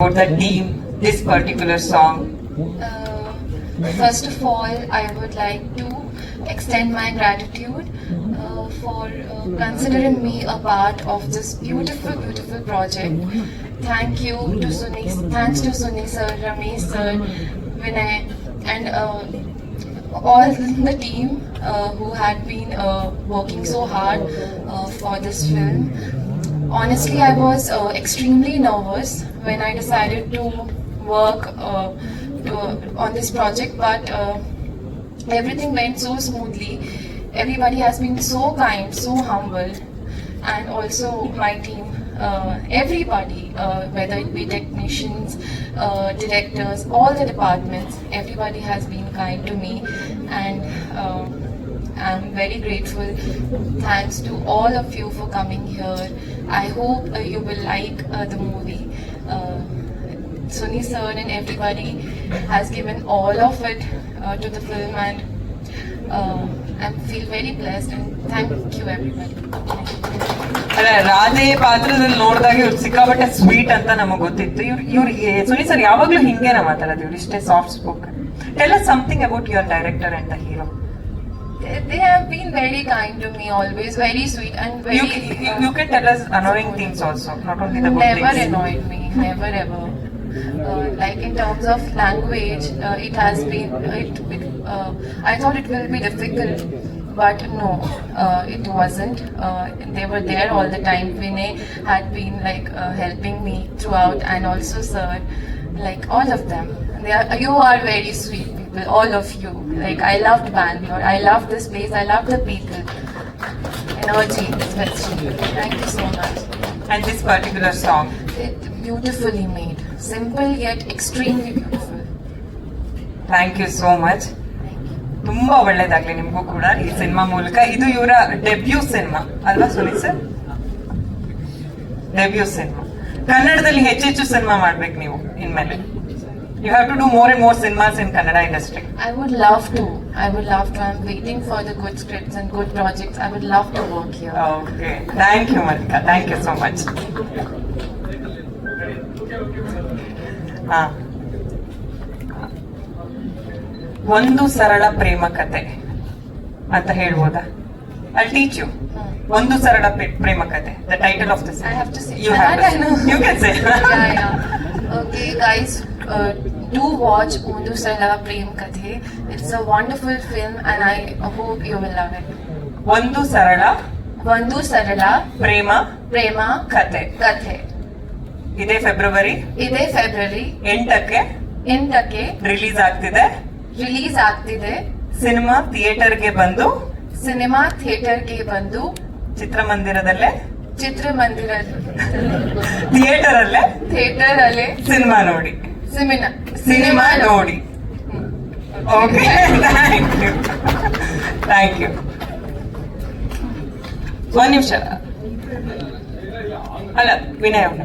about the team, this particular song? Uh, first of all, I would like to extend my gratitude uh, for uh, considering me a part of this beautiful, beautiful project. Thank you to Suni, thanks to Suni sir, Ramesh sir, Vinay, and uh, all the team uh, who had been uh, working so hard uh, for this film. Honestly, I was uh, extremely nervous when I decided to work uh, to, on this project, but uh, everything went so smoothly. Everybody has been so kind, so humble, and also my team. Uh, everybody, uh, whether it be technicians, uh, directors, all the departments, everybody has been kind to me, and uh, I'm very grateful. Thanks to all of you for coming here. I hope uh, you will like uh, the movie. Uh, Sunny sir and everybody has given all of it uh, to the film, and uh, I feel very blessed. And thank you, everybody. Radhe ಪಾತ್ರದಲ್ಲಿ ನೋಡಿದಾಗ ಇವ್ರು ಸಿಕ್ಕಾಪಟ್ಟೆ sweet ಅಂತ ನಮಗೆ ಗೊತ್ತಿತ್ತು ಇವ್ರು ಇವ್ರಿಗೆ Suni sir ಯಾವಾಗ್ಲೂ ಹಿಂಗೇನ ಮಾತಾಡೋದು ಇವ್ರು ಇಷ್ಟೇ soft spoken tell us something about your director and the hero They, have been very kind to me always, very sweet and very. You, you, you can tell us annoying things also, not only the good never things. annoyed me, never ever. Uh, like in terms of language, uh, it has been. It, it uh, I thought it will be difficult, but no, uh, it wasn't. Uh, they were there all the time. Vinay had been like uh, helping me throughout, and also sir, like all of them. Are, you are very sweet. All of you like i loved bangalore i loved this place i loved the people energy especially thank you so much And this particular song. it beautifully made. Simple yet extremely beautiful. Thank you so much ತುಂಬಾ ಒಳ್ಳೇದಾಗ್ಲಿ ನಿಮಗೂ ಕೂಡ ಈ cinema ಮೂಲಕ ಇದು ಇವರ debut cinema ಅಲ್ವಾ Suni sir debut cinema ಕನ್ನಡದಲ್ಲಿ ಹೆಚ್ಚೆಚ್ಚು ಸಿನಿಮಾ ಮಾಡ್ಬೇಕು ನೀವು ಇನ್ಮೇಲೆ you have to do more and more cinemas in Kannada industry I would love to. I would love to. I'm waiting for the good scripts and good projects. I would love to work here. Okay thank you Mallika thank you so much ಹಾ ಒಂದು ಸರಳ ಪ್ರೇಮ ಕತೆ ಅಂತ ಹೇಳ್ಬೋದಾ I teach you Hmm. ಒಂದು ಸರಳ ಪ್ರೆ- ಪ್ರೇಮ ಕತೆ the title of this I have to say you that. Have I know. You can say yeah, yeah. do watch Ondu Sala Prem Kathe it's a wonderful film and I hope you will love it Ondu Sarala Ondu ಸರಳ ಪ್ರೇಮ ಪ್ರೇಮ ಕಥೆ ಕಥೆ ಇದೇ February ಇದೇ February ಎಂಟಕ್ಕೆ ಎಂಟಕ್ಕೆ release ಆಗ್ತಿದೆ. Release ಆಗ್ತಿದೆ. Cinema ಥಿಯೇಟರ್ಗೆ ಬಂದು ಸಿನಿಮಾ ಥಿಯೇಟರ್ಗೆ ಬಂದು ಚಿತ್ರಮಂದಿರದಲ್ಲೇ ಚಿತ್ರಮಂದಿರ ಥಿಯೇಟರ್ ಅಲ್ಲೇ ಥಿಯೇಟರ್ ಅಲ್ಲೇ ಸಿನಿಮಾ ನೋಡಿ. ಸಿನಿಮಾ ಸಿನಿಮಾ ನೋಡಿ. Okay thank you thank you ಒಂದ್ ನಿಮಿಷ. ಅಲ್ಲ ವಿನಯ್ ಅವನ